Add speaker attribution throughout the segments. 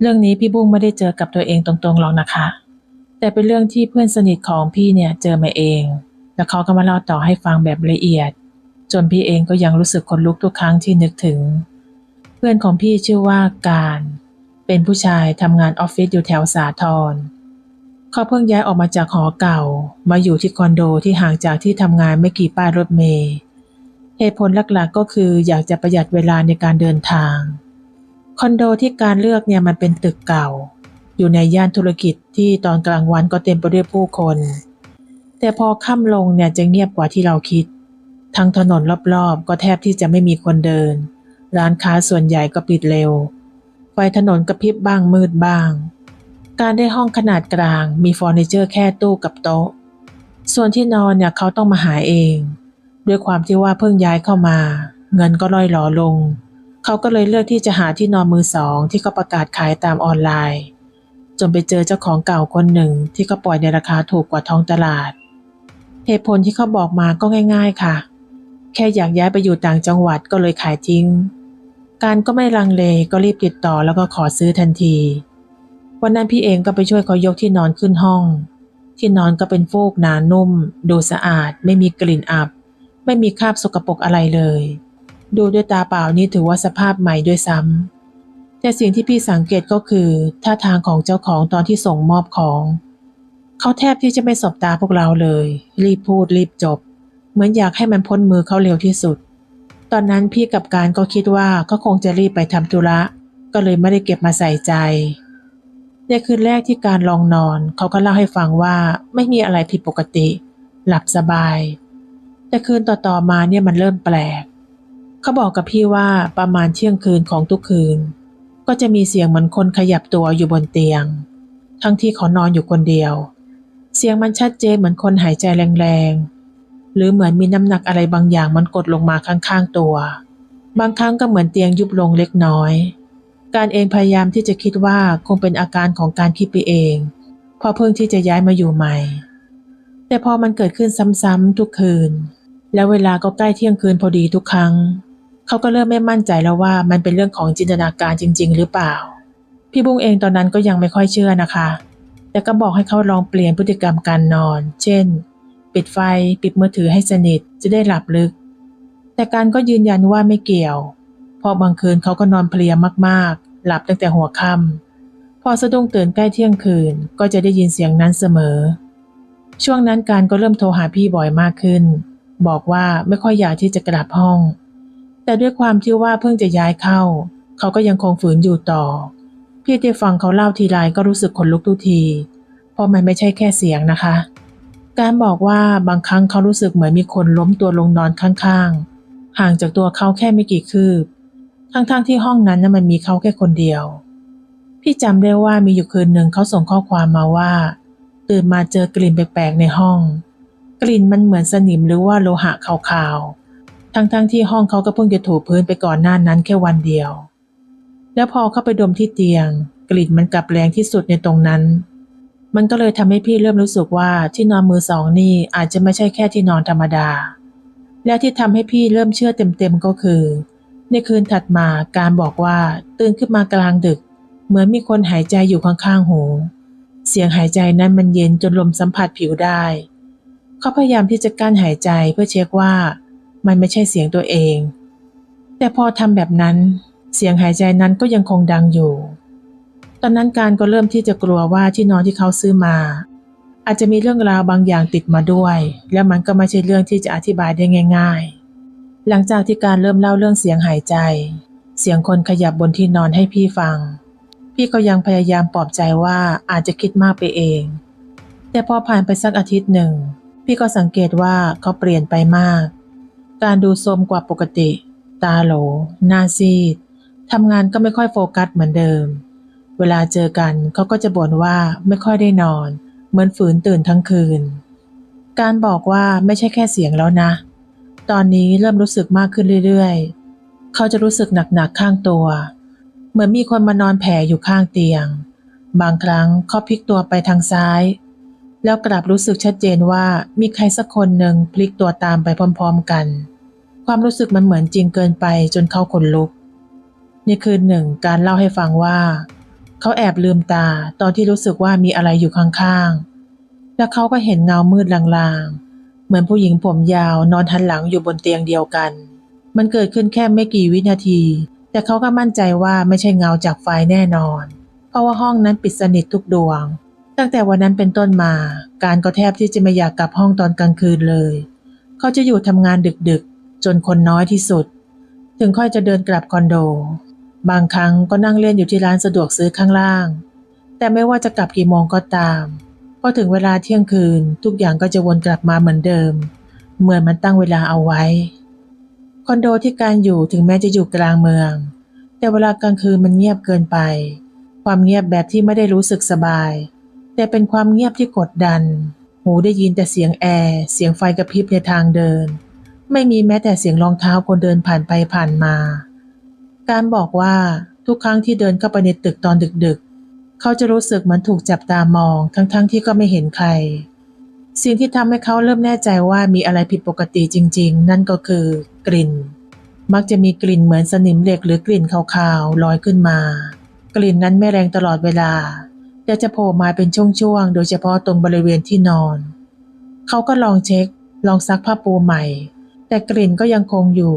Speaker 1: เรื่องนี้พี่บุ้งไม่ได้เจอกับตัวเองตรงๆหรอกนะคะ แต่เป็นเรื่องที่เพื่อนสนิทของพี่เนี่ยเจอมาเอง แล้วเขาก็มาเล่าต่อให้ฟังแบบละเอียด จนพี่เองก็ยังรู้สึกขนลุกทุกครั้งที่นึกถึง เพื่อนของพี่ชื่อว่าการ เป็นผู้ชายทำงานออฟฟิศอยู่แถวสาทรเขาเพิ่งย้ายออกมาจากหอเก่า มาอยู่ที่คอนโดที่ห่างจากที่ทำงานไม่กี่ป้ายรถเมล์เหตุผลหลักๆก็คืออยากจะประหยัดเวลาในการเดินทาง คอนโดที่การเลือกเนี่ยมันเป็นตึกเก่า อยู่ในย่านธุรกิจที่ตอนกลางวันก็เต็มไปด้วยผู้คน แต่พอค่ำลงเนี่ยจะเงียบกว่าที่เราคิด ทั้งถนนรอบๆ ก็แทบที่จะไม่มีคนเดิน ร้านค้าส่วนใหญ่ก็ปิดเร็ว ไฟถนนกระพริบบ้างมืดบ้าง การได้ห้องขนาดกลาง มีเฟอร์นิเจอร์แค่ตู้กับโต๊ะ ส่วนที่นอนเนี่ยเขาต้องมาหาเอง ด้วยความที่ว่าเพิ่งย้ายเข้ามา เงินก็ล่อยหลอลง เขาก็เลยเลือกที่จะหาที่นอนมือสองที่เขาประกาศขายตามออนไลน์ จนไปเจอเจ้าของเก่าคนหนึ่งที่เขาปล่อยในราคาถูกกว่าท้องตลาด เหตุผลที่เขาบอกมาก็ง่าย ๆค่ะ แค่อยากย้ายไปอยู่ต่างจังหวัดก็เลยขายทิ้ง การก็ไม่ลังเลก็รีบติดต่อแล้วก็ขอซื้อทันที วันนั้นพี่เองก็ไปช่วยเขายกที่นอนขึ้นห้อง ที่นอนก็เป็นฟูกหนานุ่ม ดูสะอาด ไม่มีกลิ่นอับ ไม่มีคราบสกปรกอะไรเลย ดูด้วยตาเปล่านี่ถือว่าสภาพใหม่ด้วยซ้ำแต่สิ่งที่พี่สังเกตก็คือท่าทางของเจ้าของตอนที่ส่งมอบของ เขาแทบที่จะไม่สบตาพวกเราเลย รีบพูดรีบจบ เหมือนอยากให้มันพ้นมือเขาเร็วที่สุด ตอนนั้นพี่กับการก็คิดว่าเขาคงจะรีบไปทำธุระ ก็เลยไม่ได้เก็บมาใส่ใจในคืนแรกที่การลองนอน เขาก็เล่าให้ฟังว่าไม่มีอะไรผิดปกติ หลับสบาย แต่คืนต่อๆมาเนี่ยมันเริ่มแปลก เขาบอกกับพี่ว่าประมาณเที่ยงคืนของทุกคืน ก็จะมีเสียงเหมือนคนขยับตัวอยู่บนเตียง ทั้งที่เขานอนอยู่คนเดียว เสียงมันชัดเจนเหมือนคนหายใจแรงๆ หรือเหมือนมีน้ำหนักอะไรบางอย่างมันกดลงมาข้างๆตัว บางครั้งก็เหมือนเตียงยุบลงเล็กน้อย การเองพยายามที่จะคิดว่าคงเป็นอาการของการคิดไปเอง พอเพิ่งที่จะย้ายมาอยู่ใหม่ แต่พอมันเกิดขึ้นซ้ำๆทุกคืนแล้วเวลาก็ใกล้เที่ยงคืนพอดีทุกครั้ง เขาก็เริ่มไม่มั่นใจแล้วว่ามันเป็นเรื่องของจินตนาการจริง ๆ หรือเปล่า พี่บุ้งเองตอนนั้นก็ยังไม่ค่อยเชื่อนะคะ แต่ก็บอกให้เขาลองเปลี่ยนพฤติกรรมการนอน เช่น ปิดไฟ ปิดมือถือให้สนิทจะได้หลับลึก แต่การก็ยืนยันว่าไม่เกี่ยวเพราะบางคืนเขาก็นอนเพลียมากๆ หลับตั้งแต่หัวค่ำพอสะดุ้งตื่นใกล้เที่ยงคืนก็จะได้ยินเสียงนั้นเสมอ ช่วงนั้นการก็เริ่มโทรหาพี่บ่อยมากขึ้น บอกว่าไม่ค่อยอยากที่จะกลับห้อง แต่ด้วยความที่ว่าเพิ่งจะย้ายเข้า เขาก็ยังคงฝืนอยู่ต่อ พี่ที่ฟังเขาเล่าทีไรก็รู้สึกขนลุกทุกที เพราะมันไม่ใช่แค่เสียงนะคะ การบอกว่าบางครั้งเขารู้สึกเหมือนมีคนล้มตัวลงนอนข้างๆ ห่างจากตัวเขาแค่ไม่กี่คืบ ทั้งๆทที่ห้องนั้นน่ะมันมีเขาแค่คนเดียว พี่จำได้ว่ามีอยู่คืนหนึ่งเขาส่งข้อความมาว่า ตื่นมาเจอกลิ่นแปลกๆในห้อง กลิ่นมันเหมือนสนิมหรือว่าโลหะขาวๆ ทั้งๆทที่ห้องเขาก็เพิ่งจะถูพื้นไปก่อนหน้านั้นแค่วันเดียว แล้วพอเข้าไปดมที่เตียง กลิ่นมันกลับแรงที่สุดในตรงนั้น มันก็เลยทำให้พี่เริ่มรู้สึกว่าที่นอนมือสองนี่อาจจะไม่ใช่แค่ที่นอนธรรมดา และที่ทำให้พี่เริ่มเชื่อเต็มๆก็คือ ในคืนถัดมาการบอกว่าตื่นขึ้นมากลางดึก เหมือนมีคนหายใจอยู่ข้างๆหูเสียงหายใจนั้นมันเย็นจนลมสัมผัสผิวได้ เขาพยายามที่จะกั้นหายใจเพื่อเช็คว่า มันไม่ใช่เสียงตัวเอง แต่พอทำแบบนั้น เสียงหายใจนั้นก็ยังคงดังอยู่ ตอนนั้นการก็เริ่มที่จะกลัวว่าที่นอนที่เขาซื้อมา อาจจะมีเรื่องราวบางอย่างติดมาด้วย และมันก็ไม่ใช่เรื่องที่จะอธิบายได้ง่าย ๆ หลังจากที่การเริ่มเล่าเรื่องเสียงหายใจ เสียงคนขยับบนที่นอนให้พี่ฟัง พี่ก็ยังพยายามปลอบใจว่าอาจจะคิดมากไปเอง แต่พอผ่านไปสักอาทิตย์หนึ่งพี่ก็สังเกตว่าเขาเปลี่ยนไปมาก การดูโทรมกว่าปกติ ตาโหล หน้าซีดทำงานก็ไม่ค่อยโฟกัสเหมือนเดิม เวลาเจอกันเขาก็จะบ่นว่าไม่ค่อยได้นอน เหมือนฝืนตื่นทั้งคืน การบอกว่าไม่ใช่แค่เสียงแล้วนะ ตอนนี้เริ่มรู้สึกมากขึ้นเรื่อยๆ เขาจะรู้สึกหนักๆข้างตัว เหมือนมีคนมานอนแผ่อยู่ข้างเตียง บางครั้งเขาพลิกตัวไปทางซ้าย แล้วกลับรู้สึกชัดเจนว่ามีใครสักคนหนึ่งพลิกตัวตามไปพร้อมๆกัน ความรู้สึกมันเหมือนจริงเกินไปจนเขาขนลุก ในคืนหนึ่งการเล่าให้ฟังว่าเขเขาแอบลืมตาตอนที่รู้สึกว่ามีอะไรอยู่ข้างๆ แล้วเขาก็เห็นเงามืดลางๆ เหมือนผู้หญิงผมยาวนอนหันหลังอยู่บนเตียงเดียวกัน มันเกิดขึ้นแค่ไม่กี่วินาที แต่เขาก็มั่นใจว่าไม่ใช่เงาจากไฟแน่นอน เพราะว่าห้องนั้นปิดสนิททุกดวง ตั้งแต่วันนั้นเป็นต้นมา การก็แทบที่จะไม่อยากกลับห้องตอนกลางคืนเลย เขาจะอยู่ทำงานดึกๆ จนคนน้อยที่สุด ถึงค่อยจะเดินกลับคอนโด บางครั้งก็นั่งเล่นอยู่ที่ร้านสะดวกซื้อข้างล่าง แต่ไม่ว่าจะกลับกี่โมงก็ตามพอถึงเวลาเที่ยงคืนทุกอย่างก็จะวนกลับมาเหมือนเดิม เหมือนมันตั้งเวลาเอาไว้ คอนโดที่การอยู่ถึงแม้จะอยู่กลางเมือง แต่เวลากลางคืนมันเงียบเกินไป ความเงียบแบบที่ไม่ได้รู้สึกสบาย แต่เป็นความเงียบที่กดดัน หูได้ยินแต่เสียงแอร์เสียงไฟกระพริบในทางเดิน ไม่มีแม้แต่เสียงรองเท้าคนเดินผ่านไปผ่านมา การบอกว่าทุกครั้งที่เดินเข้าไปในตึกตอนดึกๆ เขาจะรู้สึกเหมือนถูกจับตามองทั้งๆทที่ก็ไม่เห็นใคร สิ่งที่ทำให้เขาเริ่มแน่ใจว่ามีอะไรผิดปกติจริง ๆ นั่นก็คือกลิ่น มักจะมีกลิ่นเหมือนสนิมเหล็กหรือกลิ่นคาวๆลอยขึ้นมา กลิ่นนั้นไม่แรงตลอดเวลา แต่จะโผล่มาเป็นช่วงๆ โดยเฉพาะตรงบริเวณที่นอน เขาก็ลองเช็ค ลองซักผ้าปูใหม่ แต่กลิ่นก็ยังคงอยู่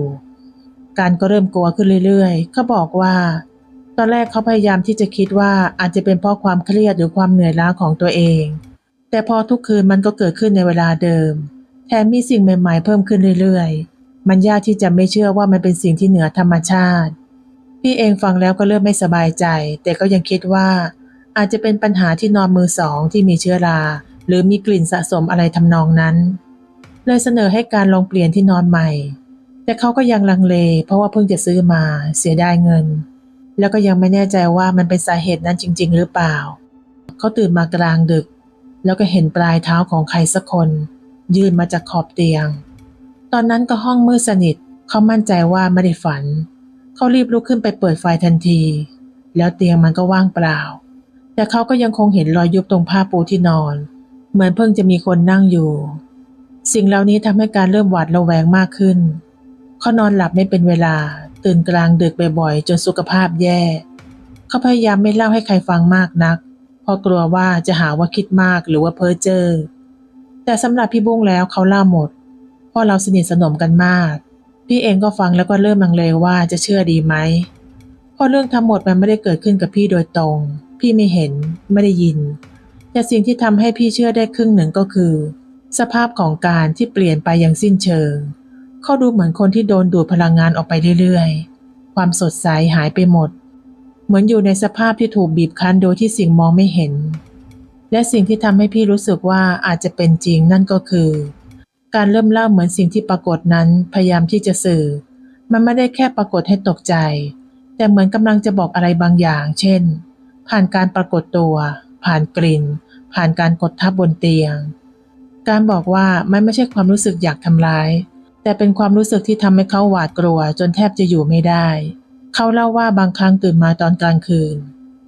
Speaker 1: การก็เริ่มกลัวขึ้นเรื่อยๆ เขาบอกว่า ตอนแรกเขาพยายามที่จะคิดว่าอาจจะเป็นเพราะความเครียดหรือความเหนื่อยล้าของตัวเอง แต่พอทุกคืนมันก็เกิดขึ้นในเวลาเดิม แถมมีสิ่งใหม่ๆ เพิ่มขึ้นเรื่อยๆ มันยากที่จะไม่เชื่อว่ามันเป็นสิ่งที่เหนือธรรมชาติ พี่เองฟังแล้วก็เริ่มไม่สบายใจ แต่ก็ยังคิดว่า อาจจะเป็นปัญหาที่นอนมือสองที่มีเชื้อรา หรือมีกลิ่นสะสมอะไรทำนองนั้น เลยเสนอให้การลองเปลี่ยนที่นอนใหม่ แต่เขาก็ยังลังเล เพราะว่าเพิ่งจะซื้อมาเสียดายเงิน แล้วก็ยังไม่แน่ใจว่ามันเป็นสาเหตุนั้นจริง ๆ หรือเปล่า เขาตื่นมากลางดึก แล้วก็เห็นปลายเท้าของใครสักคน ยื่นมาจากขอบเตียง ตอนนั้นก็ห้องมืดสนิทเขามั่นใจว่าไม่ได้ฝัน เขารีบลุกขึ้นไปเปิดไฟทันที แล้วเตียงมันก็ว่างเปล่า แต่เขาก็ยังคงเห็นรอยยุบตรงผ้าปูที่นอน เหมือนเพิ่งจะมีคนนั่งอยู่ สิ่งเหล่านี้ทำให้การเริ่มหวาดระแวงมากขึ้น เขานอนหลับไม่เป็นเวลา ตื่นกลางดึกบ่อยๆ จนสุขภาพแย่ เขาพยายามไม่เล่าให้ใครฟังมากนัก เพราะกลัวว่าจะหาว่าคิดมากหรือว่าเพ้อเจ้อ แต่สำหรับพี่บุ้งแล้วเขาเล่าหมด เพราะเราสนิทสนมกันมาก พี่เองก็ฟังแล้วก็เริ่มลังเลว่าจะเชื่อดีไหม เพราะเรื่องทั้งหมดมันไม่ได้เกิดขึ้นกับพี่โดยตรง พี่ไม่เห็นไม่ได้ยิน แต่สิ่งที่ทำให้พี่เชื่อได้ครึ่งหนึ่งก็คือ สภาพของการที่เปลี่ยนไปอย่างสิ้นเชิง เขาดูเหมือนคนที่โดนดูดพลังงานออกไปเรื่อยๆ ความสดใสหายไปหมด เหมือนอยู่ในสภาพที่ถูกบีบคั้นโดยที่สิ่งมองไม่เห็น และสิ่งที่ทำให้พี่รู้สึกว่าอาจจะเป็นจริงนั่นก็คือ การเริ่มเล่าเหมือนสิ่งที่ปรากฏนั้นพยายามที่จะสื่อ มันไม่ได้แค่ปรากฏให้ตกใจ แต่เหมือนกำลังจะบอกอะไรบางอย่าง เช่น ผ่านการปรากฏตัว ผ่านกลิ่น ผ่านการกดทับบนเตียง การบอกว่ามันไม่ใช่ความรู้สึกอยากทำร้าย แต่เป็นความรู้สึกที่ทำให้เขาหวาดกลัวจนแทบจะอยู่ไม่ได้ เขาเล่าว่าบางครั้งตื่นมาตอนกลางคืน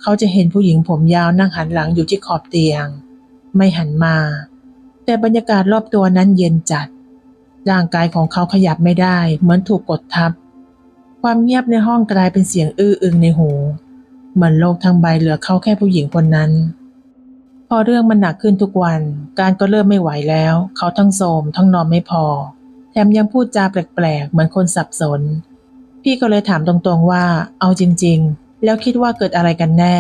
Speaker 1: เขาจะเห็นผู้หญิงผมยาวนั่งหันหลังอยู่ที่ขอบเตียง ไม่หันมา แต่บรรยากาศรอบตัวนั้นเย็นจัด ร่างกายของเขาขยับไม่ได้ เหมือนถูกกดทับ ความเงียบในห้องกลายเป็นเสียงอื้ออึงในหู เหมือนโลกทั้งใบเหลือเขาแค่ผู้หญิงคนนั้น พอเรื่องมันหนักขึ้นทุกวัน การก็เริ่มไม่ไหวแล้ว เขาทั้งโทมทั้งนอนไม่พอ แถมยังพูดจาแปลกๆ เหมือนคนสับสน พี่ก็เลยถามตรงๆว่า เอาจริง ๆ แล้วคิดว่าเกิดอะไรกันแน่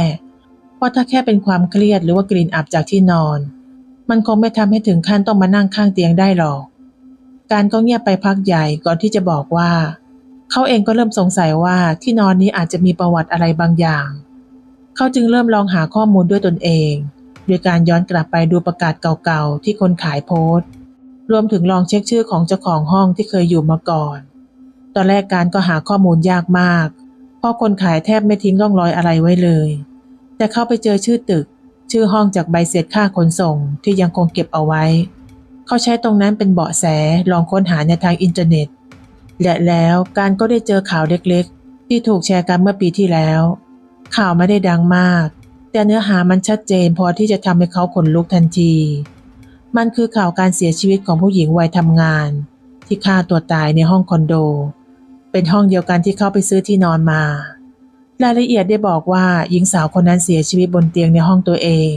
Speaker 1: เพราะถ้าแค่เป็นความเครียดหรือว่ากลิ่นอับจากที่นอน มันคงไม่ทำให้ถึงขั้นต้องมานั่งข้างเตียงได้หรอก การก็เงียบไปพักใหญ่ก่อนที่จะบอกว่า เขาเองก็เริ่มสงสัยว่าที่นอนนี้อาจจะมีประวัติอะไรบางอย่าง เขาจึงเริ่มลองหาข้อมูลด้วยตนเอง โดยการย้อนกลับไปดูประกาศเก่าๆที่คนขายโพสต์ รวมถึงลองเช็คชื่อของเจ้าของห้องที่เคยอยู่มาก่อน ตอนแรกการก็หาข้อมูลยากมาก เพราะคนขายแทบไม่ทิ้งร่องรอยอะไรไว้เลย แต่เขาไปเจอชื่อตึก ชื่อห้องจากใบเสร็จค่าขนส่งที่ยังคงเก็บเอาไว้ เขาใช้ตรงนั้นเป็นเบาะแสลองค้นหาในทางอินเทอร์เน็ต และแล้วการก็ได้เจอข่าวเล็กๆ ที่ถูกแชร์กันเมื่อปีที่แล้ว ข่าวไม่ได้ดังมาก แต่เนื้อหามันชัดเจนพอที่จะทำให้เขาขนลุกทันที มันคือข่าวการเสียชีวิตของผู้หญิงวัยทำงาน ที่ฆ่าตัวตายในห้องคอนโด เป็นห้องเดียวกันที่เขาไปซื้อที่นอนมารายละเอียดได้บอกว่าหญิงสาวคนนั้นเสียชีวิตบนเตียงในห้องตัวเอง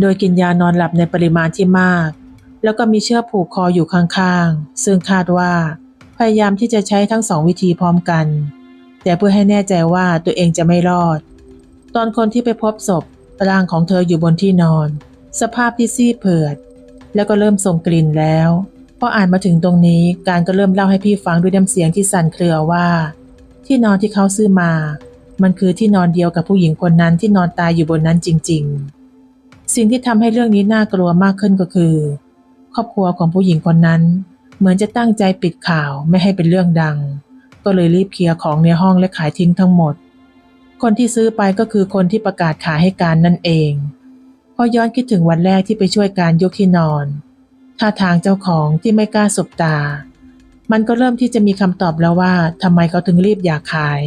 Speaker 1: โดยกินยานอนหลับในปริมาณที่มาก แล้วก็มีเชือกผูกคออยู่ข้างๆ ซึ่งคาดว่า พยายามที่จะใช้ทั้งสองวิธีพร้อมกัน แต่เพื่อให้แน่ใจว่าตัวเองจะไม่รอด ตอนคนที่ไปพบศพร่างของเธออยู่บนที่นอน สภาพที่ซีดเผือด แล้วก็เริ่มส่งกลิ่นแล้วพออ่านมาถึงตรงนี้การก็เริ่มเล่าให้พี่ฟังด้วยน้ำเสียงที่สั่นเครือว่า ที่นอนที่เขาซื้อมา มันคือที่นอนเดียวกับผู้หญิงคนนั้นที่นอนตายอยู่บนนั้นจริง ๆ สิ่งที่ทำให้เรื่องนี้น่ากลัวมากขึ้นก็คือ ครอบครัวของผู้หญิงคนนั้น เหมือนจะตั้งใจปิดข่าวไม่ให้เป็นเรื่องดัง ก็เลยรีบเคลียร์ของในห้องและขายทิ้งทั้งหมด คนที่ซื้อไปก็คือคนที่ประกาศขายให้การนั่นเอง พอย้อนคิดถึงวันแรกที่ไปช่วยการยกที่นอนท่าทางเจ้าของที่ไม่กล้าสบตา มันก็เริ่มที่จะมีคำตอบแล้วว่าทำไมเขาถึงรีบอยากขาย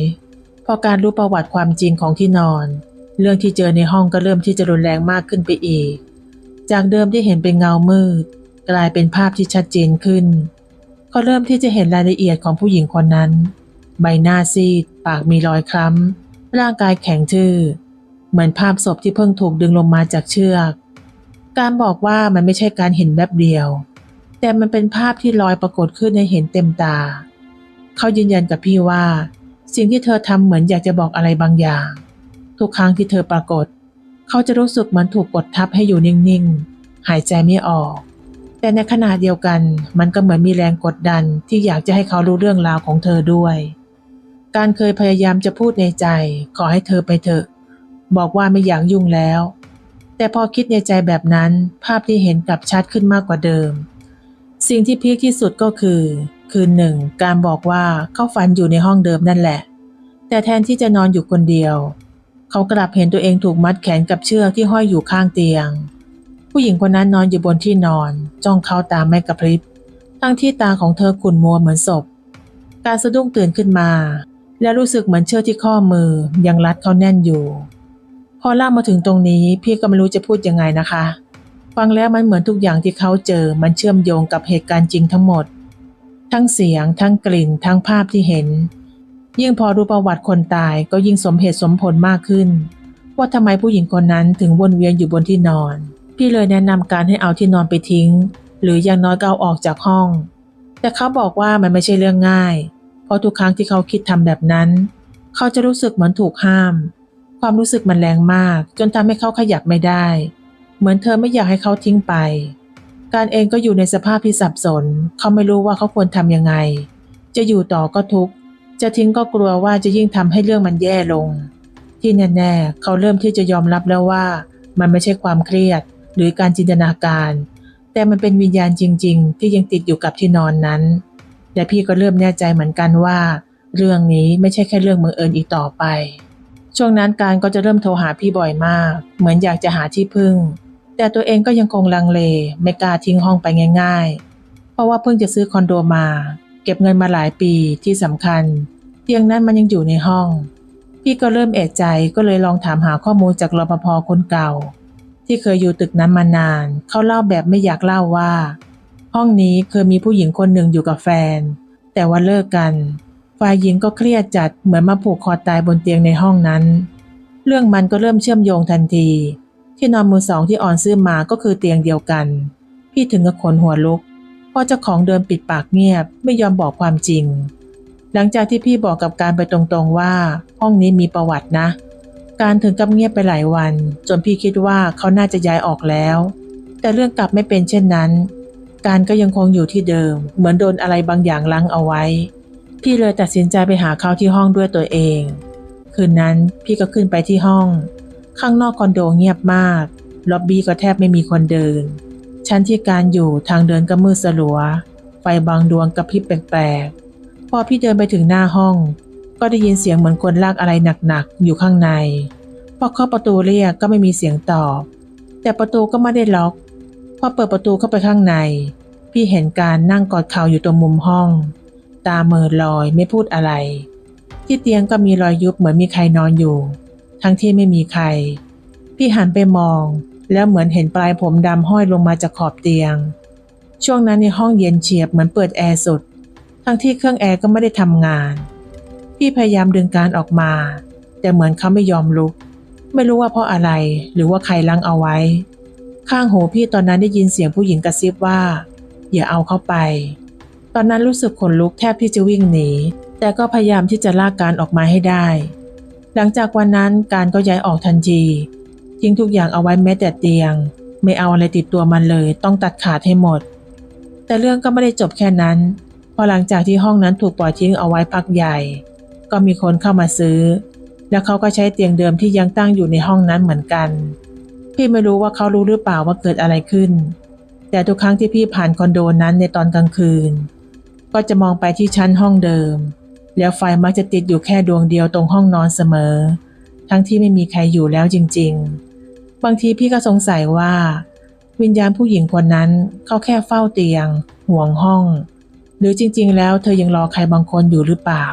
Speaker 1: พอการรู้ประวัติความจริงของที่นอน เรื่องที่เจอในห้องก็เริ่มที่จะรุนแรงมากขึ้นไปอีก จากเดิมที่เห็นเป็นเงามืด กลายเป็นภาพที่ชัดเจนขึ้น เขาเริ่มที่จะเห็นรายละเอียดของผู้หญิงคนนั้น ใบหน้าซีด ปากมีรอยคล้ำ ร่างกายแข็งทื่อ เหมือนภาพศพที่เพิ่งถูกดึงลงมาจากเชือก การบอกว่ามันไม่ใช่การเห็นแบบเดียว แต่มันเป็นภาพที่ลอยปรากฏขึ้นให้เห็นเต็มตา เขายืนยันกับพี่ว่า สิ่งที่เธอทำเหมือนอยากจะบอกอะไรบางอย่าง ทุกครั้งที่เธอปรากฏ เขาจะรู้สึกเหมือนถูกกดทับให้อยู่นิ่งๆ หายใจไม่ออก แต่ในขณะเดียวกัน มันก็เหมือนมีแรงกดดันที่อยากจะให้เขารู้เรื่องราวของเธอด้วย การเคยพยายามจะพูดในใจ ขอให้เธอไปเถอะ บอกว่าไม่อยากยุ่งแล้ว แต่พอคิดในใจแบบนั้น ภาพที่เห็นกลับชัดขึ้นมากกว่าเดิม สิ่งที่พีคที่สุดก็คือ คืนหนึ่ง การบอกว่าเขาฝันอยู่ในห้องเดิมนั่นแหละ แต่แทนที่จะนอนอยู่คนเดียว เขากลับเห็นตัวเองถูกมัดแขนกับเชือกที่ห้อยอยู่ข้างเตียง ผู้หญิงคนนั้นนอนอยู่บนที่นอน จ้องเขาตาไม่กระพริบ ทั้งที่ตาของเธอขุ่นมัวเหมือนศพ การสะดุ้งตื่นขึ้นมา และรู้สึกเหมือนเชือกที่ข้อมือยังรัดเขาแน่นอยู่ พอเล่ามาถึงตรงนี้พี่ก็ไม่รู้จะพูดยังไงนะคะ ฟังแล้วมันเหมือนทุกอย่างที่เขาเจอมันเชื่อมโยงกับเหตุการณ์จริงทั้งหมด ทั้งเสียง ทั้งกลิ่น ทั้งภาพที่เห็น ยิ่งพอรู้ประวัติคนตายก็ยิ่งสมเหตุสมผลมากขึ้น ว่าทำไมผู้หญิงคนนั้นถึงวนเวียนอยู่บนที่นอน พี่เลยแนะนำการให้เอาที่นอนไปทิ้ง หรืออย่างน้อยก็เอาออกจากห้อง แต่เขาบอกว่ามันไม่ใช่เรื่องง่าย เพราะทุกครั้งที่เขาคิดทำแบบนั้น เขาจะรู้สึกเหมือนถูกห้าม ความรู้สึกมันแรงมาก จนทำให้เขาขยับไม่ได้ เหมือนเธอไม่อยากให้เขาทิ้งไป การเองก็อยู่ในสภาพที่สับสน เขาไม่รู้ว่าเขาควรทำยังไง จะอยู่ต่อก็ทุกข์จะทิ้งก็กลัวว่าจะยิ่งทำให้เรื่องมันแย่ลง ที่แน่ๆเขาเริ่มที่จะยอมรับแล้วว่า มันไม่ใช่ความเครียด หรือการจินตนาการ แต่มันเป็นวิญญาณจริง ๆ ที่ยังติดอยู่กับที่นอนนั้น และพี่ก็เริ่มแน่ใจเหมือนกันว่า เรื่องนี้ไม่ใช่แค่เรื่องบังเอิญอีกต่อไป ช่วงนั้นการก็จะเริ่มโทรหาพี่บ่อยมาก เหมือนอยากจะหาที่พึ่ง แต่ตัวเองก็ยังคงลังเลไม่กล้าทิ้งห้องไปง่าย ๆ เพราะว่าเพิ่งจะซื้อคอนโดมา เก็บเงินมาหลายปีที่สำคัญ เตียงนั้นมันยังอยู่ในห้องพี่ก็เริ่มเอะใจก็เลยลองถามหาข้อมูลจากรปภคนเก่า ที่เคยอยู่ตึกนั้นมานาน เขาเล่าแบบไม่อยากเล่าว่า ห้องนี้เคยมีผู้หญิงคนหนึ่งอยู่กับแฟน แต่ว่าเลิกกัน ฝ่ายหญิงก็เครียดจัดเหมือนมาผูกคอตายบนเตียงในห้องนั้น เรื่องมันก็เริ่มเชื่อมโยงทันที ที่นอนมือสองที่อ่อนซื้อมาก็คือเตียงเดียวกัน พี่ถึงกับขนหัวลุกเพราะเจ้าของเดิมปิดปากเงียบไม่ยอมบอกความจริง หลังจากที่พี่บอกกับการไปตรงๆว่า ห้องนี้มีประวัตินะ การถึงกับเงียบไปหลายวัน จนพี่คิดว่าเขาน่าจะย้ายออกแล้ว แต่เรื่องกลับไม่เป็นเช่นนั้น การก็ยังคงอยู่ที่เดิม เหมือนโดนอะไรบางอย่างลังเอาไว้ พี่เลยตัดสินใจไปหาเขาที่ห้องด้วยตัวเอง คืนนั้นพี่ก็ขึ้นไปที่ห้อง ข้างนอกคอนโดเงียบมาก ล็อบบี้ก็แทบไม่มีคนเดิน ชั้นที่การอยู่ทางเดินก็มืดสลัว ไฟบางดวงกระพริบแปลกๆ พอพี่เดินไปถึงหน้าห้อง ก็ได้ยินเสียงเหมือนคนลากอะไรหนักๆ อยู่ข้างใน พอเคาะประตูเรียกก็ไม่มีเสียงตอบ แต่ประตูก็ไม่ได้ล็อก พอเปิดประตูเข้าไปข้างใน พี่เห็นการนั่งกอดเข่าอยู่ตรงมุมห้อง ตาเมินลอยไม่พูดอะไร ที่เตียงก็มีรอยยุบเหมือนมีใครนอนอยู่ ทั้งที่ไม่มีใคร พี่หันไปมอง แล้วเหมือนเห็นปลายผมดำห้อยลงมาจากขอบเตียง ช่วงนั้นในห้องเย็นเฉียบเหมือนเปิดแอร์สุด ทั้งที่เครื่องแอร์ก็ไม่ได้ทำงาน พี่พยายามดึงการออกมา แต่เหมือนเขาไม่ยอมลุก ไม่รู้ว่าเพราะอะไรหรือว่าใครลังเอาไว้ ข้างหูพี่ตอนนั้นได้ยินเสียงผู้หญิงกระซิบว่า อย่าเอาเข้าไป ตอนนั้นรู้สึกขนลุกแทบที่จะวิ่งหนี แต่ก็พยายามที่จะลากการออกมาให้ได้ หลังจากวันนั้นการก็ย้ายออกทันทีทิ้งทุกอย่างเอาไว้แม้แต่เตียง ไม่เอาอะไรติดตัวมันเลย ต้องตัดขาดให้หมด แต่เรื่องก็ไม่ได้จบแค่นั้นพอหลังจากที่ห้องนั้นถูกปล่อยทิ้งเอาไว้พักใหญ่ ก็มีคนเข้ามาซื้อ แล้วเขาก็ใช้เตียงเดิมที่ยังตั้งอยู่ในห้องนั้นเหมือนกัน พี่ไม่รู้ว่าเขารู้หรือเปล่าว่าเกิดอะไรขึ้น แต่ทุกครั้งที่พี่ผ่านคอนโดนั้นในตอนกลางคืน ก็จะมองไปที่ชั้นห้องเดิม แล้วไฟมักจะติดอยู่แค่ดวงเดียวตรงห้องนอนเสมอ ทั้งที่ไม่มีใครอยู่แล้วจริง ๆ บางทีพี่ก็สงสัยว่า วิญญาณผู้หญิงคนนั้นเขาแค่เฝ้าเตียง ห่วงห้องหรือจริงๆ แล้วเธอยังรอใครบางคนอยู่หรือเปล่า